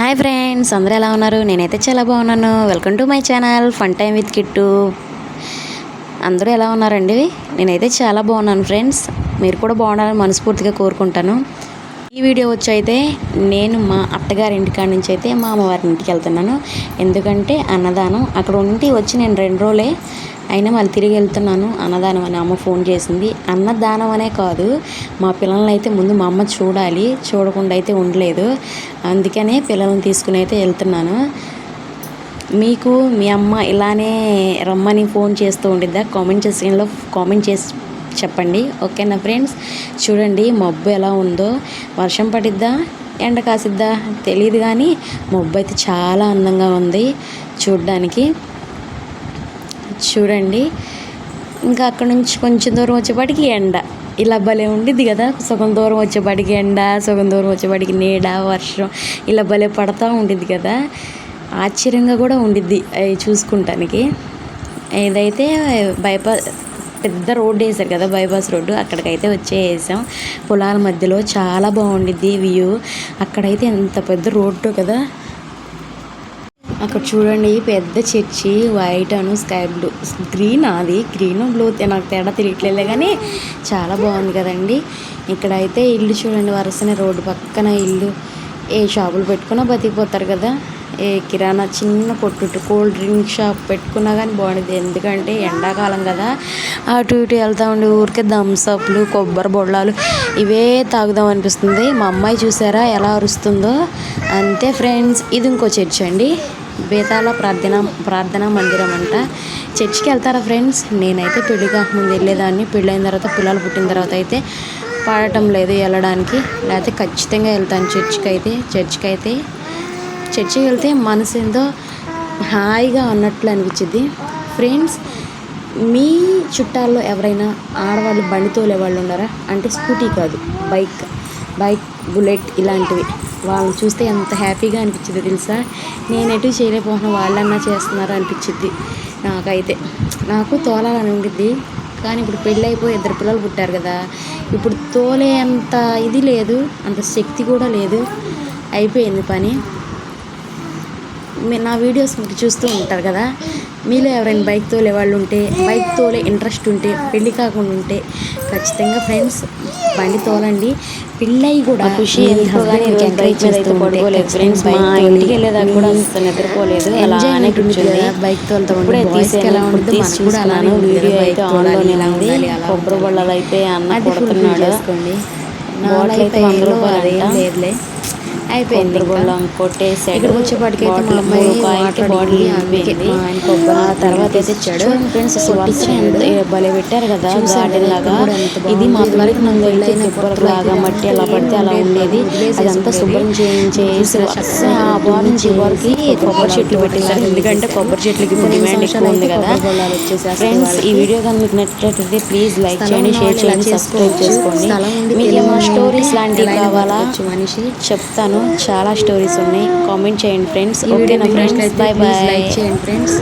Hi friends అందరూ ఎలా ఉన్నారు? నేనైతే చాలా బాగున్నాను. Welcome to my channel fun time with Kittu అందరూ ఎలా ఉన్నారండి? నేనైతే చాలా బాగున్నాను ఫ్రెండ్స్. మీరు కూడా బాగుండాలని మనస్ఫూర్తిగా కోరుకుంటాను. ఈ వీడియో వచ్చి అయితే నేను మా అత్తగారి ఇంటికాడ నుంచి అయితే మా అమ్మవారి ఇంటికి వెళ్తున్నాను ఎందుకంటే అన్నదానం అక్కడ ఉండి వచ్చి నేను రెండు రోజులే అయినా మళ్ళీ తిరిగి వెళ్తున్నాను. అన్నదానం అని అమ్మ ఫోన్ చేసింది. అన్నదానం అనే కాదు మా పిల్లల్ని అయితే ముందు మా అమ్మ చూడాలి. చూడకుండా అయితే ఉండలేదు. అందుకనే పిల్లల్ని తీసుకుని అయితే వెళ్తున్నాను. మీకు మీ అమ్మ ఇలానే రమ్మని ఫోన్ చేస్తూ ఉండిద్దా? కామెంట్ సెక్షన్లో కామెంట్ చేసి చెప్పండి. ఓకేనా ఫ్రెండ్స్? చూడండి మబ్బు ఎలా ఉందో. వర్షం పడిద్దా? ఎండ కాసిద్దా? తెలియదు కానీ మబ్బు అయితే చాలా అందంగా ఉంది చూడ్డానికి. చూడండి. ఇంకా అక్కడ నుంచి కొంచెం దూరం వచ్చేపాటికి ఎండ. ఇలా భలే ఉండిద్ది కదా. సగం దూరం వచ్చేపాటికి ఎండ సగం దూరం వచ్చేపాటికి నీడ వర్షం. ఇలా భలే పడతా ఉండిద్ది కదా. ఆశ్చర్యంగా కూడా ఉండిద్ది అవి చూసుకుంటానికి. ఏదైతే బైపాస్ పెద్ద రోడ్డు వేసారు కదా బైపాస్ రోడ్డు అక్కడికైతే వచ్చేసాం. పొలాల మధ్యలో చాలా బాగుండిద్ది వ్యూ. అక్కడైతే ఎంత పెద్ద రోడ్డు కదా. అక్కడ చూడండి పెద్ద చర్చి వైట్ అను స్కై బ్లూ గ్రీన్ అది గ్రీన్ బ్లూ నాకు తేడా తెలియట్లేదు కానీ చాలా బాగుంది కదండి. ఇక్కడ అయితే ఇల్లు చూడండి వరుసనే రోడ్డు పక్కన ఇల్లు. ఏ షాపులు పెట్టుకున్నా బతికిపోతారు కదా. ఏ కిరాణా చిన్న కొట్టు కూల్ డ్రింక్ షాప్ పెట్టుకున్నా కానీ బాగుండేది. ఎందుకంటే ఎండాకాలం కదా. అటు ఇటు వెళ్తా ఉండి ఊరికే థమ్స్అప్లు కొబ్బరి బొళ్ళాలు ఇవే తాగుదాం అనిపిస్తుంది. మా అమ్మాయి చూసారా ఎలా అరుస్తుందో? అంతే ఫ్రెండ్స్ ఇది ఇంకో చర్చ్ అండి బేతాల ప్రార్థన ప్రార్థనా మందిరం అంట. చర్చికి వెళ్తారా ఫ్రెండ్స్? నేనైతే పెళ్ళి కాకముందు వెళ్ళేదాన్ని. పెళ్ళైన తర్వాత పిల్లలు పుట్టిన తర్వాత అయితే పాడటం లేదు వెళ్ళడానికి. లేకపోతే ఖచ్చితంగా వెళ్తాను చర్చికి అయితే చర్చికి అయితే చర్చికి వెళ్తే మనసు ఏందో హాయిగా ఉన్నట్లు అనిపించింది ఫ్రెండ్స్ మీ చుట్టాల్లో ఎవరైనా ఆడవాళ్ళు బండి తోలే వాళ్ళు ఉన్నారా? అంటే స్కూటీ కాదు బైక్. బైక్ బుల్లెట్ ఇలాంటివి. వాళ్ళని చూస్తే ఎంత హ్యాపీగా అనిపించింది తెలుసా? నేను ఎటు చేయలేకపోతున్నా వాళ్ళన్నా చేస్తున్నారు అనిపించింది నాకైతే. నాకు తోలాలని ఉండిద్ది. కానీ ఇప్పుడు పెళ్ళి అయిపోయి ఇద్దరు పిల్లలు పుట్టారు కదా. ఇప్పుడు తోలే అంత ఇది లేదు అంత శక్తి కూడా లేదు. అయిపోయింది పని. నా వీడియోస్ మీరు చూస్తూ ఉంటారు కదా. మీలో ఎవరైనా బైక్ తోలే వాళ్ళు ఉంటే బైక్ తోలే ఇంట్రెస్ట్ ఉంటే పెళ్ళి కాకుండా ఉంటే ఖచ్చితంగా ఫ్రెండ్స్ బండి తోలండి. పెళ్ళయి కూడా ఖుషి ఫ్రెండ్స్ మా ఇంటికి వెళ్ళేదాకా కూడా అసలు నిద్రపోలేదు. అలానే కూర్చొని బైక్ తోలుతా ఇప్పుడే తీసుకెళ్ళా ఉంటుంది మనకు కూడా అలానే వీడియో అయితే ఆన్లోనే కొబ్బరి బళ్ళలు అయితే అన్న కొడుతున్నాడు. బాటిల్ అయితే వంద రూపాయలు లేదులే. అయిపోయింది కొట్టేసాడు ఇక్కడికి వచ్చేపాటికి అయితే మా అమ్మాయి వాటర్ బాటిల్ అయిపోయింది ఆ తర్వాత అయితే ఇచ్చాడు ఫ్రెండ్స్ భలే పెట్టారు కదా గార్డెన్ లాగా. ఇది మా వరకు నందు అయితే తిప్పలకు లాగా మట్టి ఎలా పడితే అలా ఉండేది. అదంతా శుభ్రం చేయించేసి ఆ బార్ నుంచి ఈ బార్కి కొబ్బరి చెట్లు పెట్టేశారు. ఎందుకంటే కొబ్బరి చెట్లకి ఇప్పుడు డిమాండ్ ఎక్కువ ఉంది కదా. ఫ్రెండ్స్ ఈ వీడియో కానీ మీకు నచ్చినట్లయితే ప్లీజ్ లైక్ చేయండి షేర్ చేయండి సబ్స్క్రైబ్ చేసుకోండి. మీకు ఏమైనా స్టోరీస్ లాంటివి కావాలా? మనిషి. చెప్తాను చాలా స్టోరీస్ ఉన్నాయి. కామెంట్ చేయండి ఫ్రెండ్స్ ఓకేనా ఫ్రెండ్స్ బాయ్ బాయ్ లైక్ చేయండి ఫ్రెండ్స్